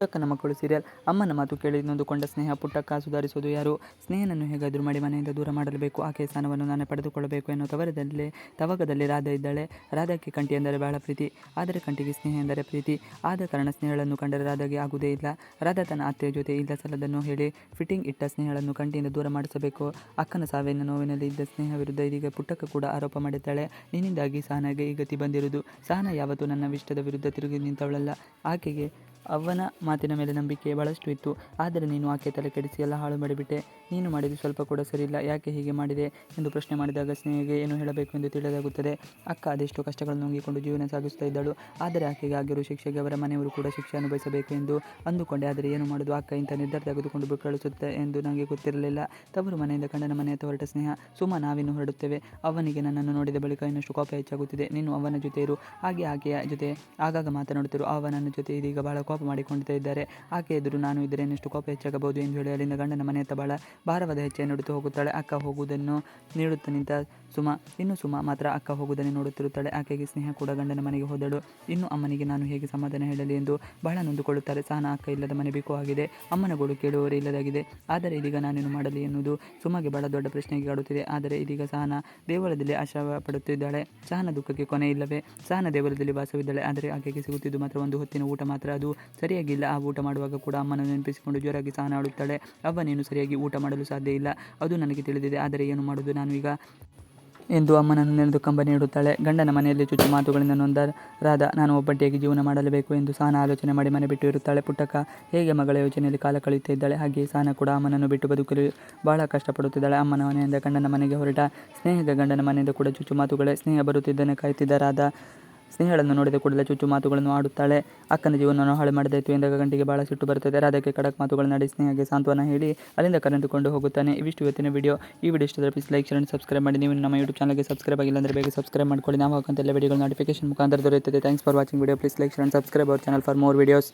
ಪುಟ್ಟಕ್ಕನ ಮಕ್ಕಳು ಸೀರಿಯಲ್ ಅಮ್ಮನ ಮಾತು ಕೇಳಿ ನೊಂದುಕೊಂಡ ಸ್ನೇಹ ಪುಟ್ಟಕ್ಕ ಸುಧಾರಿಸೋದು ಯಾರು? ಸ್ನೇಹನನ್ನು ಹೇಗಾದರೂ ಮಾಡಿ ಮನೆಯಿಂದ ದೂರ ಮಾಡಲೇಬೇಕು. ಆಕೆಯ ಸ್ಥಾನವನ್ನು ನಾನು ಪಡೆದುಕೊಳ್ಳಬೇಕು ಎನ್ನುವ ತವರದಲ್ಲಿ ತವಕದಲ್ಲಿ ರಾಧಾ ಇದ್ದಾಳೆ. ರಾಧಾಕ್ಕೆ ಕಂಠಿ ಎಂದರೆ ಬಹಳ ಪ್ರೀತಿ. ಆದರೆ ಕಂಠಿಗೆ ಸ್ನೇಹ ಎಂದರೆ ಪ್ರೀತಿ. ಆದ ಕಾರಣ ಸ್ನೇಹಗಳನ್ನು ಕಂಡರೆ ರಾಧಾಗೆ ಆಗುವುದೇ ಇಲ್ಲ. ರಾಧಾ ತನ್ನ ಅತ್ತೆಯ ಜೊತೆ ಇಲ್ಲ ಸಲ್ಲದನ್ನು ಹೇಳಿ ಫಿಟ್ಟಿಂಗ್ ಇಟ್ಟ ಸ್ನೇಹಳನ್ನು ಕಂಠಿಯಿಂದ ದೂರ ಮಾಡಿಸಬೇಕು. ಅಕ್ಕನ ಸಾವಿನ ನೋವಿನಲ್ಲಿ ಇದ್ದ ಸ್ನೇಹ ವಿರುದ್ಧ ಇದೀಗ ಪುಟ್ಟಕ್ಕ ಕೂಡ ಆರೋಪ ಮಾಡಿದ್ದಾಳೆ. ನಿನ್ನಿಂದಾಗಿ ಸಹನಾಗೆ ಈ ಗತಿ ಬಂದಿರುವುದು. ಸಹನ ಯಾವತ್ತೂ ನನ್ನ ವಿಷ್ಟದ ವಿರುದ್ಧ ತಿರುಗಿ ನಿಂತವಳಲ್ಲ. ಆಕೆಗೆ ಅವನ ಮಾತಿನ ಮೇಲೆ ನಂಬಿಕೆ ಬಹಳಷ್ಟು ಇತ್ತು. ಆದರೆ ನೀನು ಆಕೆ ತಲೆ ಕೆಡಿಸಿ ಎಲ್ಲ ಹಾಳು ಮಾಡಿಬಿಟ್ಟೆ. ನೀನು ಮಾಡಿದ್ದು ಸ್ವಲ್ಪ ಕೂಡ ಸರಿಯಿಲ್ಲ. ಯಾಕೆ ಹೀಗೆ ಮಾಡಿದೆ ಎಂದು ಪ್ರಶ್ನೆ ಮಾಡಿದಾಗ ಸ್ನೇಹಿಗೆ ಏನು ಹೇಳಬೇಕು ಎಂದು ತಿಳಿದಾಗುತ್ತದೆ. ಅಕ್ಕ ಅದೆಷ್ಟು ಕಷ್ಟಗಳನ್ನು ನುಂಗಿಕೊಂಡು ಜೀವನ ಸಾಗಿಸ್ತಾ ಇದ್ದಳು. ಆದರೆ ಆಕೆಗೆ ಆಗಿರುವ ಶಿಕ್ಷೆಗೆ ಅವರ ಮನೆಯವರು ಕೂಡ ಶಿಕ್ಷೆ ಅನುಭವಿಸಬೇಕು ಎಂದು ಅಂದುಕೊಂಡೆ. ಆದರೆ ಏನು ಮಾಡೋದು? ಅಕ್ಕ ಇಂಥ ನಿರ್ಧಾರ ತೆಗೆದುಕೊಂಡು ಕಳಿಸುತ್ತೆ ಎಂದು ನನಗೆ ಗೊತ್ತಿರಲಿಲ್ಲ. ತವರು ಮನೆಯಿಂದ ಕಂಡನ ಮನೆಯತ್ತ ಹೊರಟ ಸ್ನೇಹ. ಸುಮ್ಮ ನಾವಿನ್ನು ಹೊರಡುತ್ತೇವೆ. ಅವನಿಗೆ ನನ್ನನ್ನು ನೋಡಿದ ಬಳಿಕ ಇನ್ನಷ್ಟು ಕೋಪ ಹೆಚ್ಚಾಗುತ್ತಿದೆ. ನೀನು ಅವನ ಜೊತೆ ಇರು. ಹಾಗೆ ಆಕೆಯ ಜೊತೆ ಆಗಾಗ ಮಾತನಾಡುತ್ತಿರು. ಅವನನ್ನು ಜೊತೆ ಇದೀಗ ಬಹಳ ಕೋಪ ಮಾಡಿಕೊಳ್ತಾ ಇದ್ದಾರೆ. ಆಕೆ ಎದುರು ನಾನು ಇದ್ದರೆ ಇನ್ನಷ್ಟು ಕೋಪ ಹೆಚ್ಚಾಗಬಹುದು ಎಂದು ಹೇಳಿ ಅಲ್ಲಿಂದ ಗಂಡನ ಮನೆಯತ್ತ ಬಹಳ ಭಾರವಾದ ಹೆಚ್ಚೆಯನ್ನು ಹಿಡಿದು ಹೋಗುತ್ತಾಳೆ. ಅಕ್ಕ ಹೋಗುವುದನ್ನು ನೀಡುತ್ತಾ ನಿಂತ ಸುಮ, ಇನ್ನು ಸುಮ ಮಾತ್ರ ಅಕ್ಕ ಹೋಗುವುದನ್ನು ನೋಡುತ್ತಿರುತ್ತಾಳೆ. ಆಕೆಗೆ ಸ್ನೇಹ ಕೂಡ ಗಂಡನ ಮನೆಗೆ ಹೋದಳು. ಇನ್ನು ಅಮ್ಮನಿಗೆ ನಾನು ಹೇಗೆ ಸಮಾಧಾನ ಹೇಳಲಿ ಎಂದು ಬಹಳ ನೊಂದುಕೊಳ್ಳುತ್ತಾರೆ. ಸಹನ ಅಕ್ಕ ಇಲ್ಲದ ಮನೆ ಬೇಕು ಆಗಿದೆ ಅಮ್ಮನ ಗೋಳು ಕೇಳುವವರೇ ಇಲ್ಲದಾಗಿದೆ. ಆದರೆ ಇದೀಗ ನಾನೇನು ಮಾಡಲಿ ಎನ್ನುವುದು ಸುಮಗೆ ಬಹಳ ದೊಡ್ಡ ಪ್ರಶ್ನೆಗೆ ಕಾಡುತ್ತಿದೆ ಆದರೆ ಇದೀಗ ಸಹನ ದೇವಳದಲ್ಲಿ ಆಶಾವ ಪಡುತ್ತಿದ್ದಾಳೆ. ಸಹನ ದುಃಖಕ್ಕೆ ಕೊನೆ ಇಲ್ಲವೇ? ಸಹನ ದೇವಳದಲ್ಲಿ ವಾಸವಿದ್ದಾಳೆ. ಆದರೆ ಆಕೆಗೆ ಸಿಗುತ್ತಿದ್ದು ಮಾತ್ರ ಒಂದು ಹೊತ್ತಿನ ಊಟ ಮಾತ್ರ. ಅದು ಸರಿಯಾಗಿಲ್ಲ ಆ ಊಟ ಮಾಡುವಾಗ ಕೂಡ ಅಮ್ಮನ ನೆನಪಿಸಿಕೊಂಡು ಜೋರಾಗಿ ಸಹನ ಆಡುತ್ತಾಳೆ. ಅವ್ವ ನೀನು ಸರಿಯಾಗಿ ಊಟ ಮಾಡಲು ಸಾಧ್ಯ ಇಲ್ಲ. ಅದು ನನಗೆ ತಿಳಿದಿದೆ. ಆದರೆ ಏನು ಮಾಡುವುದು? ನಾನು ಈಗ ಎಂದು ಅಮ್ಮನನ್ನು ನೆನೆದು ಕಂಬ ನೀಡುತ್ತಾಳೆ. ಗಂಡನ ಮನೆಯಲ್ಲಿ ಚುಚ್ಚು ಮಾತುಗಳಿಂದ ನೊಂದ ರಾಧ, ನಾನು ಒಬ್ಬಟ್ಟಿಯಾಗಿ ಜೀವನ ಮಾಡಲೇಬೇಕು ಎಂದು ಸಹನ ಆಲೋಚನೆ ಮಾಡಿ ಮನೆ ಬಿಟ್ಟು ಇರುತ್ತಾಳೆ. ಪುಟ್ಟಕ್ಕ, ಹೇಗೆ ಮಗಳ ಯೋಚನೆಯಲ್ಲಿ ಕಾಲ ಕಳೆಯುತ್ತಿದ್ದಾಳೆ? ಹಾಗೆಯೇ ಸಹನ ಕೂಡ ಅಮ್ಮನನ್ನು ಬಿಟ್ಟು ಬದುಕಲು ಬಹಳ ಕಷ್ಟಪಡುತ್ತಿದ್ದಾಳೆ. ಅಮ್ಮನ ಮನೆಯಿಂದ ಗಂಡನ ಮನೆಗೆ ಹೊರಟ ಸ್ನೇಹದ ಗಂಡನ ಮನೆಯಿಂದ ಕೂಡ ಚುಚ್ಚು ಮಾತುಗಳೇ ಸ್ನೇಹ ಬರುತ್ತಿದ್ದನ್ನು ಕಾಯುತ್ತಿದ್ದ ರಾಧ ಸ್ನೇಹಳನ್ನು ನೋಡಿದ ಕೂಡಲೇ ಚುಚ್ಚು ಮಾತುಗಳನ್ನು ಆಡುತ್ತಾಳೆ. ಅಕ್ಕನ ಜೀವನವನ್ನು ಹಾಳು ಮಾಡದಾಯಿತು ಎಂದಾಗ ಗಂಟಿಗೆ ಬಹಳ ಸಿಟ್ಟು ಬರುತ್ತದೆ. ರಾಧಕ್ಕೆ ಖಡಕ್ ಮಾತುಗಳನ್ನು ನಡೆಸಿ ಸ್ನೇಹಗೆ ಸಾಂತ್ವನ ಹೇಳಿ ಅಲ್ಲಿಂದ ಕರೆದುಕೊಂಡು ಹೋಗುತ್ತಾನೆ. ಇವಿಷ್ಟು ಇವತ್ತಿನ ವಿಡಿಯೋ. ಈ ವಿಡಿಯೋ ಇಷ್ಟದ ಪ್ಲೀಸ್ ಲೈಕ್ ಶೇರ್ ಸಬ್ಸ್ಕ್ರೈಬ್ ಮಾಡಿ. ನೀವು ನಮ್ಮ ಯೂಟ್ಯೂಬ್ ಚಾನಲ್ಗೆ ಸಬ್ಸ್ಕ್ರೈಬ್ ಆಗಿಲ್ಲ ಅಂದರೆ ಬೇಗ ಸಬ್ಸ್ಕ್ರೈಬ್ ಮಾಡ್ಕೊಳ್ಳಿ. ನಾವು ಹಾಕಂತೆಲ್ಲ ವಿಡಿಯೋಗಳು ನೋಟಿಫಿಕೇಶನ್ ಮುಖಾಂತರ ದೊರೆಯುತ್ತದೆ. Thanks for watching video please like share subscribe our channel for more videos